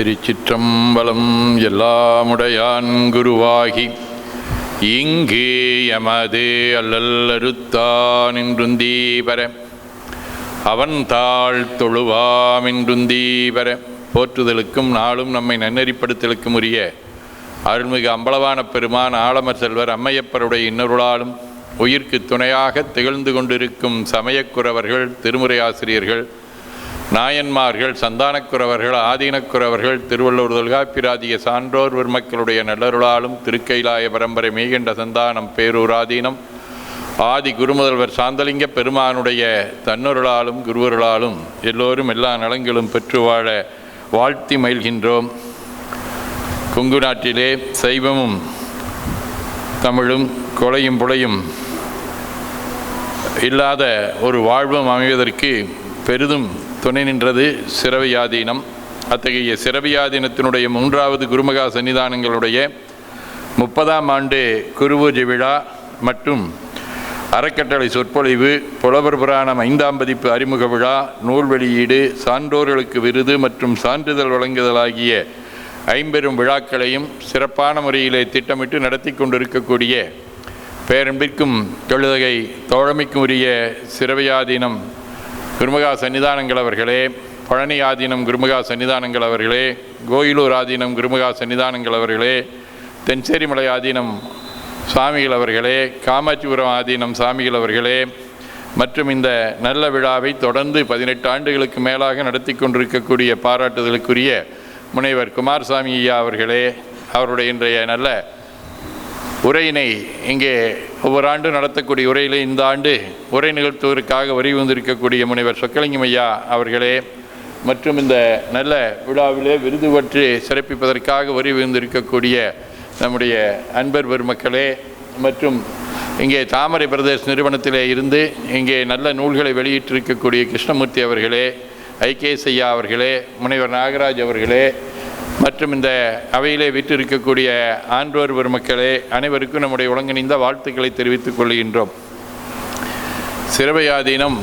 திருச்சிற்றம்பலம் எல்லாமுடையான் குருவாகி இங்கே எமது அல்லல்லருத்தானின்றுந்தீபர அவன் தாழ் தொழுவாமின்றுந்தீபர போற்றுதலுக்கும் நாளும் நம்மை நன்னறிப்படுத்தலுக்கும் உரிய அருள்மிகு அம்பலவான பெருமான் ஆலமர் செல்வர் அம்மையப்பருடைய இன்னொருளாலும் உயிர்க்கு துணையாக திகழ்ந்து கொண்டிருக்கும் சமயக்குறவர்கள் திருமுறை ஆசிரியர்கள் நாயன்மார்கள் சந்தானக்குறவர்கள் ஆதீனக்குறவர்கள் திருவள்ளூர் தொல்காப்பிராதிய சான்றோர் பெருமக்களுடைய நல்லருளாலும் திருக்கைலாய பரம்பரை மீகின்ற சந்தானம் பேரூராதீனம் ஆதி குருமுதல்வர் சாந்தலிங்க பெருமானுடைய தன்னொருளாலும் குருவருளாலும் எல்லோரும் எல்லா நலங்களும் பெற்று வாழ வாழ்த்தி மயில்கின்றோம் கொங்கு நாட்டிலே சைவமும் தமிழும் கொலையும் புலையும் இல்லாத ஒரு வாழ்வும் அமைவதற்கு பெரிதும் துணை நின்றது சிறவியாதீனம். அத்தகைய சிறவியாதீனத்தினுடைய மூன்றாவது குருமகா சன்னிதானங்களுடைய முப்பதாம் ஆண்டு குருபூஜை விழா மற்றும் அறக்கட்டளை சொற்பொழிவு புலவர் புராணம் ஐந்தாம் பதிப்பு அறிமுக விழா நூல் வெளியீடு சான்றோர்களுக்கு விருது மற்றும் சான்றிதழ் வழங்குதல் ஆகிய ஐம்பெரும் விழாக்களையும் சிறப்பான முறையிலே திட்டமிட்டு நடத்தி கொண்டிருக்கக்கூடிய பேரன்பிற்கும் தொழுதகை தோழமைக்கும் உரிய சிறவையாதீனம் குருமகா சன்னிதானங்கள் அவர்களே. பழனி ஆதீனம் குருமகா சன்னிதானங்கள் அவர்களே. கோயிலூர் ஆதீனம் குருமகா சன்னிதானங்கள் அவர்களே. தென்சேரிமலை ஆதீனம் சுவாமிகள் அவர்களே. காமாட்சிபுரம் ஆதீனம் சாமிகள் அவர்களே. மற்றும் இந்த நல்ல விழாவை தொடர்ந்து பதினெட்டு ஆண்டுகளுக்கு மேலாக நடத்தி கொண்டிருக்கக்கூடிய பாராட்டுதலுக்குரிய முனைவர் குமாரசாமி ஐயா அவர்களே. அவருடைய இன்றைய நல்ல உரையினை இங்கே ஒவ்வொரு ஆண்டும் நடத்தக்கூடிய உரையிலே இந்த ஆண்டு உரை நிகழ்த்துவதற்காக வரி வந்திருக்கக்கூடிய முனைவர் சொக்கலிங்கம் ஐயா அவர்களே மற்றும் இந்த நல்ல விழாவிலே விருது பெற்று சிறப்பிப்பதற்காக வரி வந்திருக்கக்கூடிய நம்முடைய அன்பர் பெருமக்களே மற்றும் இங்கே தாமரை பிரதேச நிறுவனத்திலே இருந்து இங்கே நல்ல நூல்களை வெளியிட்டிருக்கக்கூடிய கிருஷ்ணமூர்த்தி அவர்களே ஐகேஎஸ் அவர்களே முனைவர் நாகராஜ் அவர்களே மற்றும் இந்த அவையிலே விற்றிருக்கக்கூடிய ஆன்றோர் பெருமக்களே அனைவருக்கும் நம்முடைய ஒழுங்கிணைந்த வாழ்த்துக்களை தெரிவித்துக் கொள்கின்றோம். சிறவையாதீனம்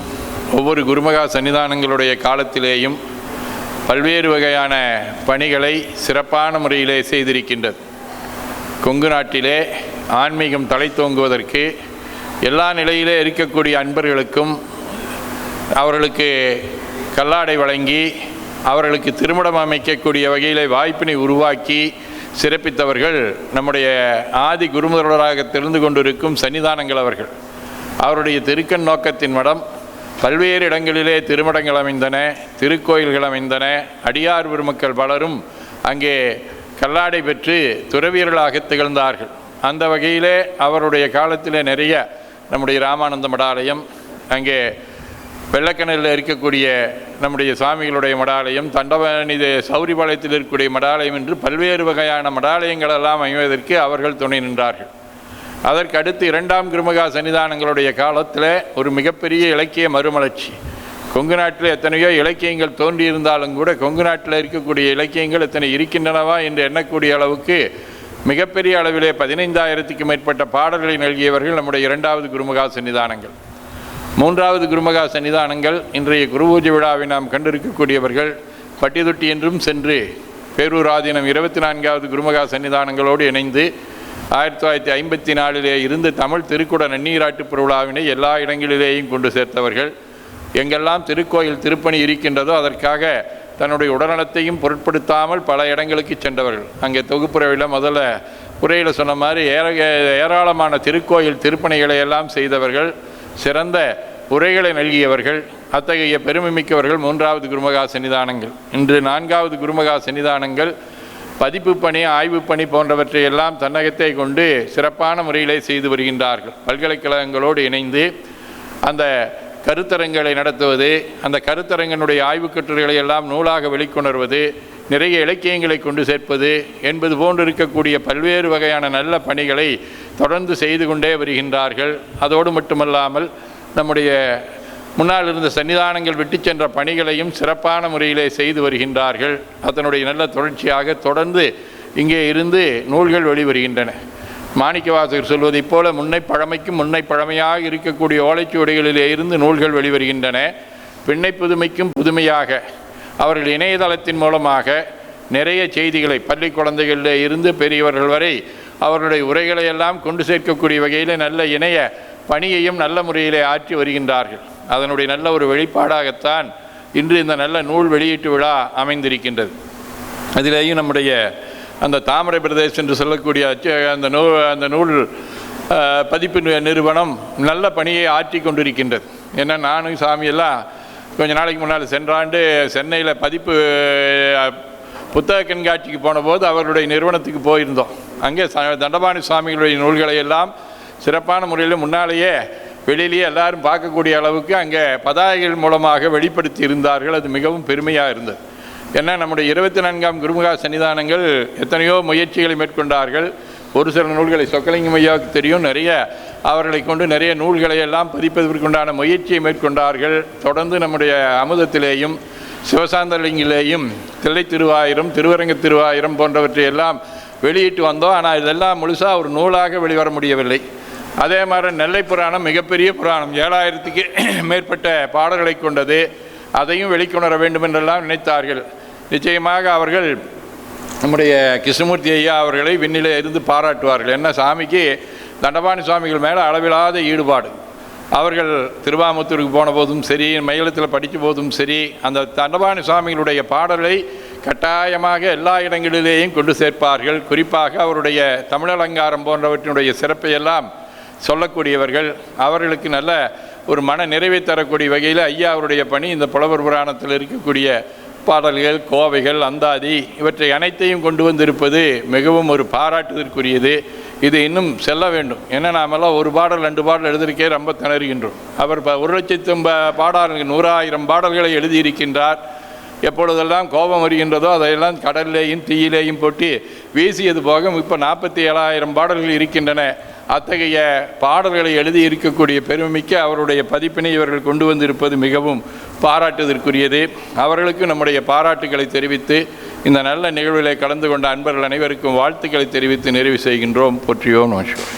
ஒவ்வொரு குருமகா சன்னிதானங்களுடைய காலத்திலேயும் பல்வேறு வகையான பணிகளை சிறப்பான முறையிலே செய்திருக்கின்றது. கொங்கு நாட்டிலே ஆன்மீகம் தலைத்தோங்குவதற்கு எல்லா நிலையிலே இருக்கக்கூடிய அன்பர்களுக்கும் அவர்களுக்கு கல்லாடை வழங்கி அவர்களுக்கு திருமணம் அமைக்கக்கூடிய வகையில் வாய்ப்பினை உருவாக்கி சிறப்பித்தவர்கள் நம்முடைய ஆதி குருமுதல்வராக தெரிந்து கொண்டிருக்கும் சன்னிதானங்கள் அவர்கள். அவருடைய திருக்கண் நோக்கத்தின் மடம் பல்வேறு இடங்களிலே திருமடங்கள் அமைந்தன திருக்கோயில்கள் அமைந்தன. அடியார் பெருமக்கள் பலரும் அங்கே கல்லாடை பெற்று துறவியர்களாக திகழ்ந்தார்கள். அந்த வகையிலே அவருடைய காலத்திலே நிறைய நம்முடைய ராமானந்த மடாலயம் அங்கே வெள்ளக்கிணறில் இருக்கக்கூடிய நம்முடைய சுவாமிகளுடைய மடாலயம் தண்டவனித சௌரிபாளையத்தில் இருக்கக்கூடிய மடாலயம் என்று பல்வேறு வகையான மடாலயங்கள் எல்லாம் அமைவதற்கு அவர்கள் துணை நின்றார்கள். அதற்கு அடுத்து இரண்டாம் கிருமகா சன்னிதானங்களுடைய காலத்தில் ஒரு மிகப்பெரிய இலக்கிய மறுமலர்ச்சி. கொங்கு நாட்டில் எத்தனையோ இலக்கியங்கள் தோன்றியிருந்தாலும் கூட கொங்கு நாட்டில் இருக்கக்கூடிய இலக்கியங்கள் எத்தனை இருக்கின்றனவா என்று எண்ணக்கூடிய அளவுக்கு மிகப்பெரிய அளவிலே பதினைந்தாயிரத்துக்கு மேற்பட்ட பாடல்களை நல்கியவர்கள் நம்முடைய இரண்டாவது குருமுகா சன்னிதானங்கள். மூன்றாவது குருமகா சன்னிதானங்கள் இன்றைய குருபூஜை விழாவை நாம் கண்டிருக்கக்கூடியவர்கள் பட்டிதொட்டி என்றும் சென்று பேரூராதீனம் இருபத்தி நான்காவது குருமகா சன்னிதானங்களோடு இணைந்து ஆயிரத்தி தொள்ளாயிரத்தி ஐம்பத்தி நாலிலே இருந்து தமிழ் திருக்குட நன்னீராட்டு பெருவிழாவினை எல்லா இடங்களிலேயும் கொண்டு சேர்த்தவர்கள். எங்கெல்லாம் திருக்கோயில் திருப்பணி இருக்கின்றதோ அதற்காக தன்னுடைய உடல்நலத்தையும் பொருட்படுத்தாமல் பல இடங்களுக்கு சென்றவர்கள். அங்கே தொகுப்புறவில் முதல்ல உரையில் சொன்ன மாதிரி ஏற ஏராளமான திருக்கோயில் திருப்பணிகளை எல்லாம் செய்தவர்கள். சிறந்த உரைகளை நல்கியவர்கள் அத்தகைய பெருமை மிக்கவர்கள் மூன்றாவது குருமகா சன்னிதானங்கள். இன்று நான்காவது குருமகா சன்னிதானங்கள் பதிப்பு பணி ஆய்வு பணி போன்றவற்றை எல்லாம் தன்னகத்தை கொண்டு சிறப்பான முறையிலே செய்து வருகின்றார்கள். பல்கலைக்கழகங்களோடு இணைந்து அந்த கருத்தரங்களை நடத்துவது அந்த கருத்தரங்கனுடைய ஆய்வுக் கட்டுரைகளை எல்லாம் நூலாக வெளிக்கொணர்வது நிறைய இலக்கியங்களை கொண்டு சேர்ப்பது என்பது போன்று இருக்கக்கூடிய பல்வேறு வகையான நல்ல பணிகளை தொடர்ந்து செய்து கொண்டே வருகின்றார்கள். அதோடு மட்டுமல்லாமல் நம்முடைய முன்னால் இருந்த சன்னிதானங்கள் விட்டு சென்ற பணிகளையும் சிறப்பான முறையிலே செய்து வருகின்றார்கள். அதனுடைய நல்ல தொடர்ச்சியாக தொடர்ந்து இங்கே இருந்து நூல்கள் வெளிவருகின்றன. மாணிக்கவாசகர் சொல்வதைப் போல முன்னை பழமைக்கும் முன்னை பழமையாக இருக்கக்கூடிய ஓலைச்சுவடிகளிலே இருந்து நூல்கள் வெளிவருகின்றன. பின்னை புதுமைக்கும் புதுமையாக அவர்கள் இணையதளத்தின் மூலமாக நிறைய செய்திகளை பள்ளி குழந்தைகளில் இருந்து பெரியவர்கள் வரை அவர்களுடைய உரைகளை எல்லாம் கொண்டு சேர்க்கக்கூடிய வகையில் நல்ல இணைய பணியையும் நல்ல முறையிலே ஆற்றி வருகின்றார்கள். அதனுடைய நல்ல ஒரு வெளிப்பாடாகத்தான் இன்று இந்த நல்ல நூல் வெளியீட்டு விழா அமைந்திருக்கின்றது. அதிலேயும் நம்முடைய அந்த தாமரை பிரதேசம் என்று சொல்லக்கூடிய அந்த நூ அந்த நூல் பதிப்பு நிறுவனம் நல்ல பணியை ஆற்றி கொண்டிருக்கின்றது. ஏன்னா நானும் சாமியெல்லாம் கொஞ்ச நாளைக்கு முன்னால் சென்ற ஆண்டு சென்னையில் பதிப்பு புத்தக கண்காட்சிக்கு போனபோது அவருடைய நிறுவனத்துக்கு போயிருந்தோம். அங்கே தண்டபாணி சுவாமிகளுடைய நூல்களை எல்லாம் சிறப்பான முறையில் முன்னாலேயே வெளியிலேயே எல்லாரும் பார்க்கக்கூடிய அளவுக்கு அங்கே பதாகைகள் மூலமாக வெளிப்படுத்தி இருந்தார்கள் அது மிகவும் பெருமையாக இருந்தது. ஏன்னா நம்முடைய இருபத்தி நான்காம் குருமுகா சன்னிதானங்கள் எத்தனையோ முயற்சிகளை மேற்கொண்டார்கள். ஒரு சில நூல்களை சொக்கலிங்கம் ஐயாவுக்கு தெரியும். நிறைய அவர்களை கொண்டு நிறைய நூல்களை எல்லாம் பதிப்பதற்குண்டான முயற்சியை மேற்கொண்டார்கள். தொடர்ந்து நம்முடைய அமுதத்திலேயும் சிவசாந்தலிங்கிலேயும் தில்லை திருவாயிரம் திருவரங்க திருவாயிரம் போன்றவற்றை எல்லாம் வெளியிட்டு வந்தோம். ஆனால் இதெல்லாம் முழுசாக ஒரு நூலாக வெளிவர முடியவில்லை. அதே மாதிரி நெல்லை புராணம் மிகப்பெரிய புராணம். ஏழாயிரத்துக்கு மேற்பட்ட பாடல்களை கொண்டது. அதையும் வெளிக்கொணர வேண்டும் என்றெல்லாம் நினைத்தார்கள். நிச்சயமாக அவர்கள் நம்முடைய கிருஷ்ணமூர்த்தி ஐயா அவர்களை விண்ணிலே இருந்து பாராட்டுவார்கள். என்ன சாமிக்கு? தண்டபாணி சுவாமிகள் மேலே அளவிலாத ஈடுபாடு. அவர்கள் திருவாமுத்தூருக்கு போன போதும் சரி மயிலத்தில் படித்த போதும் சரி அந்த தண்டபாணி சுவாமிகளுடைய பாடலை கட்டாயமாக எல்லா இடங்களிலேயும் கொண்டு சேர்ப்பார்கள். குறிப்பாக அவருடைய தமிழலங்காரம் போன்றவற்றினுடைய சிறப்பையெல்லாம் சொல்லக்கூடியவர்கள். அவர்களுக்கு நல்ல ஒரு மன நிறைவை தரக்கூடிய வகையில் ஐயா அவருடைய பணி இந்த புலவர் புராணத்தில் இருக்கக்கூடிய பாடல்கள் கோவைகள் அந்தாதி இவற்றை அனைத்தையும் கொண்டு வந்திருப்பது மிகவும் ஒரு பாராட்டுதற்குரியது. இது இன்னும் செல்ல வேண்டும். ஏன்னா நாமெல்லாம் ஒரு பாடல் ரெண்டு பாடல் எழுதியிருக்கே ரொம்ப திணறுகின்றோம். அவர் இப்போ ஒரு லட்சத்து பாடல்கள் நூறாயிரம் பாடல்களை எழுதியிருக்கின்றார். எப்பொழுதெல்லாம் கோபம் வருகின்றதோ அதையெல்லாம் கடல்லேயும் தீயிலேயும் போட்டு வீசியது போக இப்போ நாற்பத்தி ஏழாயிரம் பாடல்கள் இருக்கின்றன. அத்தகைய பாடல்களை எழுதி இருக்கக்கூடிய பெருமைக்கு அவருடைய பதிப்பினை இவர்கள் கொண்டு வந்திருப்பது மிகவும் பாராட்டுதற்குரியது. அவர்களுக்கு நம்முடைய பாராட்டுகளை தெரிவித்து இந்த நல்ல நிகழ்வுகளை கலந்து கொண்ட அன்பர்கள் அனைவருக்கும் வாழ்த்துக்களை தெரிவித்து நிறைவு செய்கின்றோம். போற்றியோம் நமஸ்காரம்.